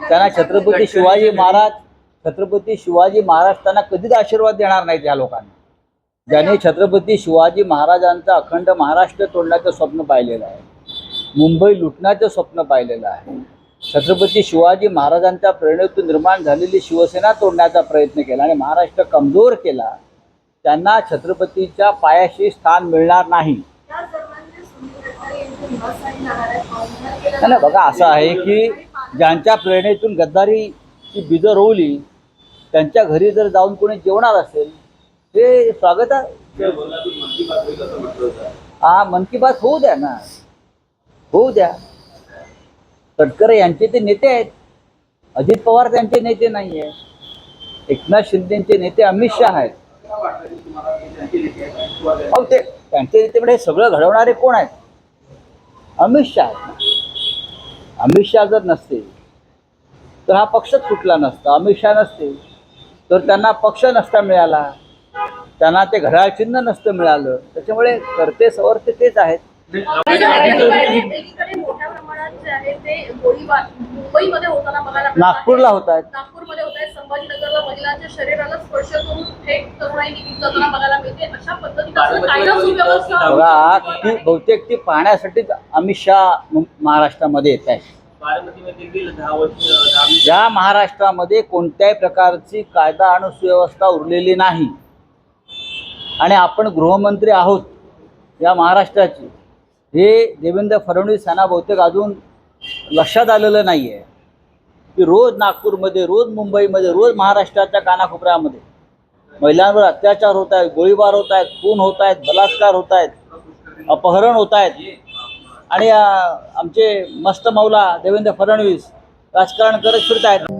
त्यांना छत्रपती शिवाजी महाराज छत्रपती शिवाजी महाराज त्यांना कधीच आशीर्वाद देणार नाहीत या लोकांना. ज्याने छत्रपती शिवाजी महाराजांचं अखंड महाराष्ट्र तोडण्याचं स्वप्न पाहिलेलं आहे मुंबई लुटण्याचं स्वप्न पाहिलेलं आहे छत्रपती शिवाजी महाराजांच्या प्रेरणेतून निर्माण झालेली शिवसेना तोडण्याचा प्रयत्न केला आणि महाराष्ट्र कमजोर केला त्यांना छत्रपतीच्या पायाशी स्थान मिळणार नाही बघा असं आहे की ज्यांच्या प्रेरणेतून गद्दारीची बीजं रोवली त्यांच्या घरी जर जाऊन कोणी जेवणार असेल ते स्वागत आहे. हा मन की बात होऊ द्या ना. होऊ द्या. तटकरे यांचे ते नेते आहेत. अजित पवार त्यांचे नेते नाही आहेत एकनाथ शिंदेचे नेते अमित शहा आहेत. अहो ते त्यांचे नेते म्हणजे सगळं घडवणारे कोण आहेत? अमित शहा आहेत. अमित शहा जर नसते तर हा पक्षच फुटला नसता. अमित शहा नसते तर त्यांना पक्ष नसता मिळाला. त्यांना ते घड्याळ चिन्ह नसतं मिळालं. त्याच्यामुळे करते सवरते तेच आहेत. नागपूरला होत आहेत. बहुतेक ती पाहण्यासाठीच अमित शहा महाराष्ट्रामध्ये येत आहे बारामतीमध्ये गेलं दहा वर्ष ज्या महाराष्ट्रामध्ये कोणत्याही प्रकारची कायदा आणि सुव्यवस्था उरलेली नाही. आणि आपण गृहमंत्री आहोत या महाराष्ट्राची. हे देवेंद्र फडणवीस यांना बहुतेक अजून लक्षात आलेलं नाही आहे की रोज नागपूरमध्ये रोज मुंबईमध्ये रोज महाराष्ट्राच्या कानाकोपऱ्यामध्ये महिलांवर अत्याचार होत आहेत गोळीबार होत आहेत खून होत आहेत बलात्कार होत आहेत अपहरण होत आहेत. आणि आमचे मस्त मौला देवेंद्र फडणवीस राजकारण करत फिरत आहेत